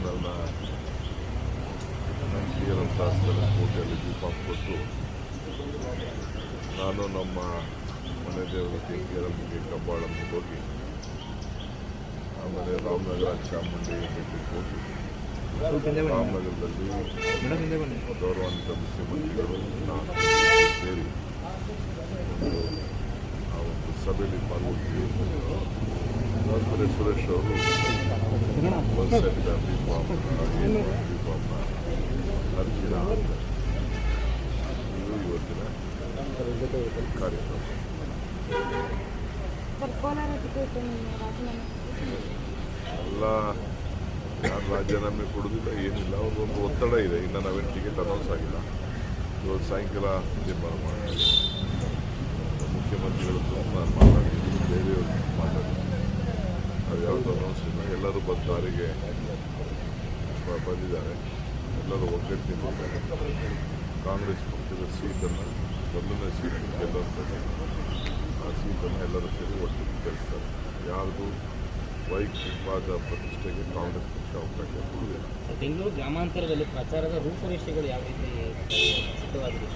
So ನನ್ನ clear ದೀಪ ಕೊಟ್ಟು ನಾನು ನಮ್ಮ ಮನೆ ದೇವರ ಕೇರಳಿಗೆ ಕಬ್ಬಾಳನ್ನು ಹೋಗಿ ಆಮೇಲೆ ರಾಮನಗರ ಚಾಮುಂಡಿ ಬೆಟ್ಟಕ್ಕೆ ಹೋಗಿ ರಾಮನಗರದಲ್ಲಿ ಗೌರವಾನ್ವಿತ ಮುಖ್ಯಮಂತ್ರಿಗಳು ನಾನು ಸೇರಿ ಆ ಒಂದು ಸಭೆಯಲ್ಲಿ ಪಾಲ್ಗೊಂಡಿದ್ವಿ ಆಮೇಲೆ ಸುರೇಶ್ ಅವರು ಏನು ಕಾರ್ಯಕ್ರಮ ಎಲ್ಲ ಯಾರು ರಾಜೀನಾಮೆ ಕೊಡೋದಿಲ್ಲ ಏನಿಲ್ಲ ಅವ್ರಿಗೊಂದು ಒತ್ತಡ ಇದೆ ಇನ್ನು ನಾವೇನು ಟಿಕೆಟ್ ಅನೌನ್ಸ್ ಆಗಿಲ್ಲ ಇವತ್ತು ಸಾಯಂಕಾಲ ತೀರ್ಮಾನ ಮಾಡಿ ಮುಖ್ಯಮಂತ್ರಿಗಳು ನಾನು ಮಾತಾಡಿದ್ದೀನಿ ಬೇರೆಯವರು ಮಾತಾಡಿದ್ದೀನಿ ಅದು ಯಾವುದು ಅನೌನ್ಸ್ ಇಲ್ಲ ಎಲ್ಲರೂ ಬಂದು ದಾರಿಗೆ ಬಂದಿದ್ದಾರೆ. ಎಲ್ಲರೂ ಒಗ್ಗಟ್ಟಿನಿಂದ ಕಾಂಗ್ರೆಸ್ ಪಕ್ಷದ ಸೀಟನ್ನು ಸೀಟು ಸೀಟ್ ಗೆಲ್ಲುವಂಥದ್ದು. ಆ ಸೀಟನ್ನು ಎಲ್ಲರೂ ಸೇರಿ ಒಟ್ಟಿಗೆ ಗೆಲ್ಲಿಸ್ತಾರೆ ಯಾರ್ದು ವೈಯಕ್ತಿಕವಾದ ಪ್ರತಿಷ್ಠೆಗೆ ಕಾಂಗ್ರೆಸ್ ಪಕ್ಷ ಅವಕಾಶ ಕೊಡುವುದಿಲ್ಲ. ಬೆಂಗಳೂರು ಗ್ರಾಮಾಂತರದಲ್ಲಿ ಪ್ರಚಾರದ ರೂಪುರೇಷೆಗಳು ಯಾವ ರೀತಿ ಸಿದ್ಧವಾಗಿದೆ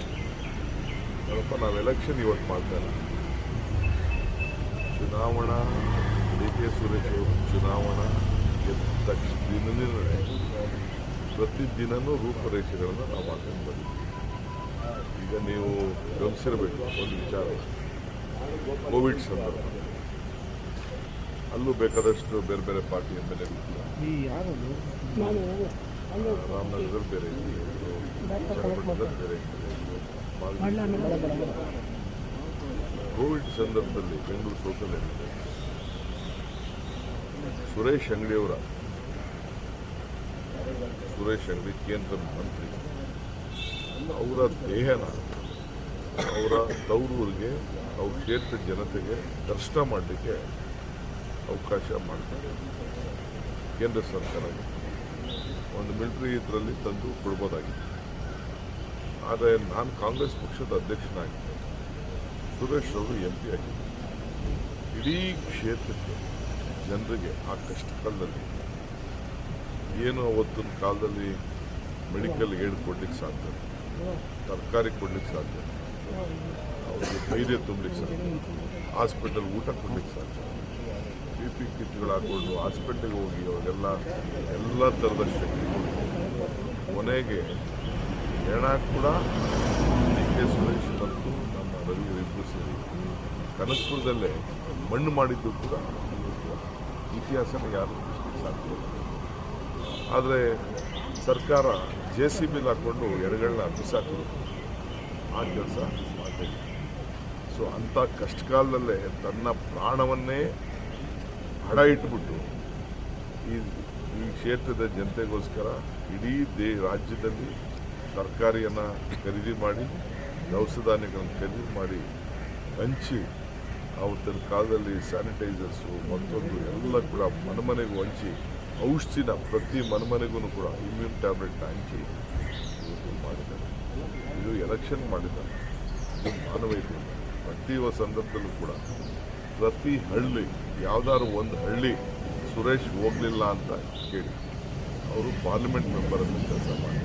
ನೋಡಪ್ಪ ನಾವು ಎಲೆಕ್ಷನ್ ಇವತ್ತು ಮಾಡ್ತಾರೆ ಚುನಾವಣಾ ಸುರೇಶ್ ಅವರು ಚುನಾವಣಾ ದಿನದಿಂದಲೇ ಪ್ರತಿದಿನನೂ ರೂಪರೇಷೆಗಳನ್ನು ನಾವು ಹಾಕೊಂಡು ಬಂದಿದ್ದೀವಿ ಈಗ ನೀವು ಗಮನಿಸಿರಬೇಕು ಒಂದು ವಿಚಾರ ಕೋವಿಡ್ ಸಂದರ್ಭ ಅಲ್ಲೂ ಬೇಕಾದಷ್ಟು ಬೇರೆ ಬೇರೆ ಪಾರ್ಟಿ ಎಂ ಎಲ್ ರಾಮನಗರದಲ್ಲಿ ಬೇರೆ ಬೇರೆ ಕೋವಿಡ್ ಸಂದರ್ಭದಲ್ಲಿ ಬೆಂಗಳೂರು ಸೋತಲ್ಲಿ ಸುರೇಶ್ ಅಂಗಡಿಯವರ ಸುರೇಶ್ ಅಂಗಡಿ ಕೇಂದ್ರ ಮಂತ್ರಿ. ಅವರ ದೇಹನ ಅವರ ತವರೂರಿಗೆ, ಅವ್ರ ಕ್ಷೇತ್ರದ ಜನತೆಗೆ ದರ್ಶನ ಮಾಡಲಿಕ್ಕೆ ಅವಕಾಶ ಮಾಡ್ತಾರೆ. ಕೇಂದ್ರ ಸರ್ಕಾರ. ಒಂದು ಮಿಲಿಟರಿ ಇದರಲ್ಲಿ ತಂದು ಕೊಡ್ಬೋದಾಗಿತ್ತು ಆದರೆ ನಾನು ಕಾಂಗ್ರೆಸ್ ಪಕ್ಷದ ಅಧ್ಯಕ್ಷನಾಗಿದ್ದೆ ಸುರೇಶ್ ಅವರು ಎಂ ಪಿ ಆಗಿದ್ದೆ ಇಡೀ ಕ್ಷೇತ್ರಕ್ಕೆ ಜನರಿಗೆ ಆ ಕಷ್ಟ ಕಾಲದಲ್ಲಿ ಏನು ಅವತ್ತಿನ ಕಾಲದಲ್ಲಿ ಮೆಡಿಕಲ್ ಏಡ್ ಕೊಡ್ಲಿಕ್ಕೆ ಸಾಧ್ಯ. ತರಕಾರಿ ಕೊಡ್ಲಿಕ್ಕೆ ಸಾಧ್ಯ. ಅವ್ರಿಗೆ ಧೈರ್ಯ ತುಂಬಲಿಕ್ಕೆ ಸಾಧ್ಯ. ಹಾಸ್ಪಿಟಲ್ ಊಟ ಕೊಡ್ಲಿಕ್ಕೆ ಸಾಧ್ಯ. ಬಿ ಪಿ ಕಿಟ್ಗಳು ಹಾಕೊಂಡು ಹಾಸ್ಪಿಟ್ಲಿಗೆ ಹೋಗಿ ಅವರೆಲ್ಲ ಎಲ್ಲ ಥರದ ಶಕ್ತಿ ಕೊನೆಗೆ ಹೆಣ ಕೂಡ ಡಿ ಕೆ ಸುರೇಶ್ ಮತ್ತು ನಮ್ಮ ರವಿ ಇಬ್ಬರು ಸೇರಿ. ಕನಕಪುರದಲ್ಲೇ ಮಣ್ಣು ಮಾಡಿದ್ದು ಕೂಡ ಇತಿಹಾಸನ ಯಾರು ಸಾಧ್ಯ ಆದರೆ ಸರ್ಕಾರ ಜೆ ಸಿ ಬಿಲ್ ಹಾಕ್ಕೊಂಡು ಎರಗಳನ್ನ ಬಿಸಾಕಿದ್ರು ಆ ಕೆಲಸ ಮಾಡಬೇಕು. ಸೊ ಅಂಥ ಕಷ್ಟಕಾಲದಲ್ಲೇ ತನ್ನ ಪ್ರಾಣವನ್ನೇ ಹಡ ಇಟ್ಬಿಟ್ಟು ಈ ಈ ಕ್ಷೇತ್ರದ ಜನತೆಗೋಸ್ಕರ ಇಡೀ ದೇ, ರಾಜ್ಯದಲ್ಲಿ ತರಕಾರಿಯನ್ನು ಖರೀದಿ ಮಾಡಿ ದವಸ ಧಾನ್ಯಗಳನ್ನು ಖರೀದಿ ಮಾಡಿ, ಹಂಚಿ ಅವತ್ತಿನ ಕಾಲದಲ್ಲಿ ಸ್ಯಾನಿಟೈಸರ್ಸು ಮತ್ತೊಂದು ಎಲ್ಲ ಕೂಡ ಮನೆಮನೆಗೂ ಹಂಚಿ, ಔಷಧಿನ ಪ್ರತಿ ಮನೆಮನೆಗೂ ಕೂಡ ಇಮ್ಯೂನ್ ಟ್ಯಾಬ್ಲೆಟ್ನ ಹಂಚಿ ಇವತ್ತು ಮಾಡಿದ್ದಾರೆ. ಇದು ಎಲೆಕ್ಷನ್ ಮಾಡಿದ್ದಾರೆ. ಇದು ಪ್ರತಿಯೊ ಸಂದರ್ಭದಲ್ಲೂ ಕೂಡ ಪ್ರತಿ ಹಳ್ಳಿ, ಯಾವ್ದಾದ್ರು ಒಂದು ಹಳ್ಳಿ ಸುರೇಶ್ ಹೋಗಲಿಲ್ಲ ಅಂತ ಕೇಳಿ. ಅವರು ಪಾರ್ಲಿಮೆಂಟ್ ಅಂತ ಕೆಲಸ ಮಾಡಿ.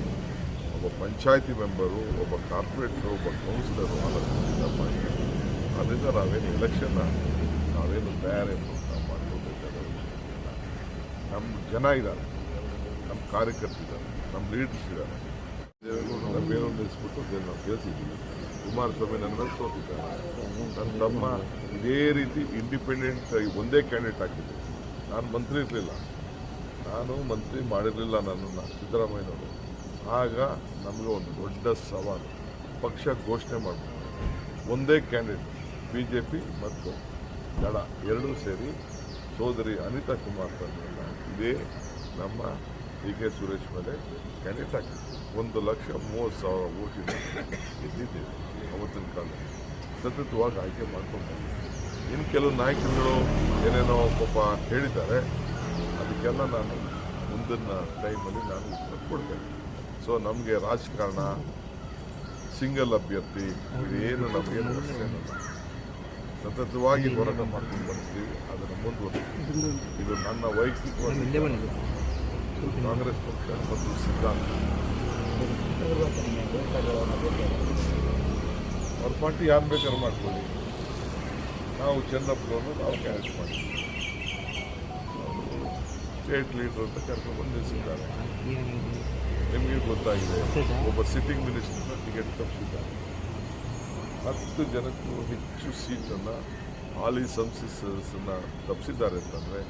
ಒಬ್ಬ ಪಂಚಾಯತಿ ಮೆಂಬರು, ಒಬ್ಬ ಕಾರ್ಪೊರೇಟರು, ಒಬ್ಬ ಕೌನ್ಸಿಲರು ಕೆಲಸ ಮಾಡಿ ಅದರಿಂದ ನಾವೇನು ಎಲೆಕ್ಷನ್ನ ನಾವೇನು ತಯಾರಿ ವಿಷಯ ನಮ್ಮ ಜನ ಇದ್ದಾರೆ. ನಮ್ಮ ಕಾರ್ಯಕರ್ತರಿದ್ದಾರೆ ನಮ್ಮ ಲೀಡರ್ಸ್ ಇದ್ದಾರೆ. ಬೇರೆಯವ್ರು ನಿಲ್ಲಿಸ್ಬಿಟ್ಟು ನಾವು ಗೆಲ್ಸಿದ್ದೀವಿ ಕುಮಾರಸ್ವಾಮಿ ನನ್ನ ಮೇಲೆ ಸೋತಿದ್ದಾರೆ ನನ್ನ ತಮ್ಮ ಇದೇ ರೀತಿ ಇಂಡಿಪೆಂಡೆಂಟ್ ಒಂದೇ ಕ್ಯಾಂಡಿಡೇಟ್ ಹಾಕಿದ್ದೆ ನಾನು ಮಂತ್ರಿ ಇರಲಿಲ್ಲ. ನಾನು ಮಂತ್ರಿ ಮಾಡಿರಲಿಲ್ಲ ನನ್ನನ್ನು ಸಿದ್ದರಾಮಯ್ಯನವರು. ಆಗ ನಮಗೆ ಒಂದು ದೊಡ್ಡ ಸವಾಲು. ಪಕ್ಷ ಘೋಷಣೆ ಮಾಡಬೇಕು. ಒಂದೇ ಕ್ಯಾಂಡಿಡೇಟ್ ಬಿ ಜೆ ಪಿ ಮತ್ತು ದಳ ಎರಡೂ ಸೇರಿ ಸೋದರಿ ಅನಿತಾ ಕುಮಾರಸ್ವಾಮಿಯನ್ನ ಇದೇ ನಮ್ಮ ಡಿ ಕೆ ಸುರೇಶ್ ಮೇಲೆ ಹಾಕಿದ್ವಿ ಒಂದು ಲಕ್ಷ ಮೂವತ್ತು ಸಾವಿರ ಓಟಿನ ಗೆದ್ದಿದ್ದೇವೆ ಅವತ್ತಿನ ಕಾಲದಲ್ಲಿ ಸತತವಾಗಿ ಆಯ್ಕೆ ಮಾಡ್ಕೊಂಡು ಇನ್ನು ಕೆಲವು ನಾಯಕರುಗಳು ಏನೇನೋ ಪಾಪ ಹೇಳಿದ್ದಾರೆ. ಅದಕ್ಕೆಲ್ಲ ನಾನು ಮುಂದಿನ ಟೈಮಲ್ಲಿ ನಾನು ಉತ್ತರ ಕೊಡ್ತೇನೆ. ಸೊ ನಮಗೆ ರಾಜಕಾರಣ, ಸಿಂಗಲ್ ಅಭ್ಯರ್ಥಿ, ಇದೇನು ನಮಗೇನು ಸತತವಾಗಿ ಹೋರಾಟ ಮಾಡ್ಕೊಂಡು ಬರ್ತೀವಿ ಅದನ್ನು ಮುಂದುವರಿಸ್ತೀವಿ ಇದು ನನ್ನ ವೈಯಕ್ತಿಕವಾಗಿ ಕಾಂಗ್ರೆಸ್ ಪಕ್ಷ ಮತ್ತು ಸಿದ್ಧಾಂತ. ಅವ್ರ ಪಾರ್ಟಿ ಯಾರು ಬೇಕಾದ್ರೂ ಮಾಡ್ಕೊಳ್ಳಿ. ನಾವು ಚೆನ್ನಪ್ಪನವರು ನಾವು ಕ್ಯಾರೆಕ್ಟ್ ಮಾಡಿ ಸ್ಟೇಟ್ ಲೀಡರ್ ಅಂತ ಕರ್ಕೊಂಡು ನಿಲ್ಲಿಸಿದ್ದಾರೆ. ನಿಮಗೆ ಗೊತ್ತಾಗಿದೆ. ಒಬ್ಬ ಸಿಟ್ಟಿಂಗ್ ಮಿನಿಸ್ಟರ್ನ ಟಿಕೆಟ್ ತಪ್ಪಿಸಿದ್ದಾರೆ. ಹತ್ತು ಜನಕ್ಕೂ ಹೆಚ್ಚು ಸೀಟನ್ನು ಹಾಲಿ ಸಂಸತ್ ಸದಸ್ಯರನ್ನು ತಪ್ಪಿಸಿದ್ದಾರೆ ಅಂತಂದರೆ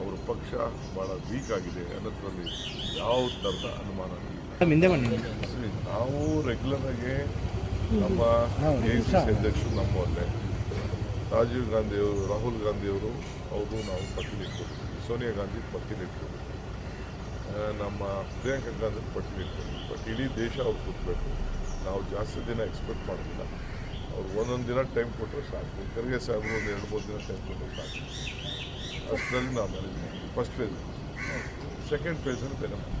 ಅವರ ಪಕ್ಷ ಭಾಳ ವೀಕ್ ಆಗಿದೆ ಅನ್ನೋದ್ರಲ್ಲಿ ಯಾವ ಥರದ ಅನುಮಾನ ನಾವು ರೆಗ್ಯುಲರ್ ಆಗಿ ನಮ್ಮ ಎ ಸಿ ಸಿ ಅಧ್ಯಕ್ಷರು ನಮ್ಮಲ್ಲೇ. ರಾಜೀವ್ ಗಾಂಧಿ ಅವರು ರಾಹುಲ್ ಗಾಂಧಿ ಅವರು ನಾವು ಇಟ್ಕೊಂಡಿದ್ವಿ ಸೋನಿಯಾ ಗಾಂಧಿ ಇಟ್ಕೊಂಡಿದ್ವಿ ನಮ್ಮ ಪ್ರಿಯಾಂಕಾ ಗಾಂಧಿ ಇಟ್ಕೊಂಡಿದ್ವಿ ಬಟ್ ಇಡೀ ದೇಶ ಅವ್ರು ಕೂತ್ಬೇಕು. ನಾವು ಜಾಸ್ತಿ ದಿನ ಎಕ್ಸ್ಪೆಕ್ಟ್ ಮಾಡೋದಿಲ್ಲ. ಅವ್ರು ಒಂದೊಂದು ದಿನ ಟೈಮ್ ಕೊಟ್ಟರೆ ಸಾಕು. ಖರ್ಗೆ ಸಾಹೇಬರು ಒಂದು ಎರಡು, ಮೂರು ದಿನ ಟೈಮ್ ಕೊಟ್ಟರೆ ಸಾಕು. ಅಷ್ಟರಲ್ಲಿ ನಾವು ಮ್ಯಾನೇಜ್ ಮಾಡ್ತೀವಿ. ಫಸ್ಟ್ ಫೇಸ್ ಸೆಕೆಂಡ್ ಫೇಸಲ್ಲಿ ಬೇರೆ ಮಾಡ್ತೀವಿ.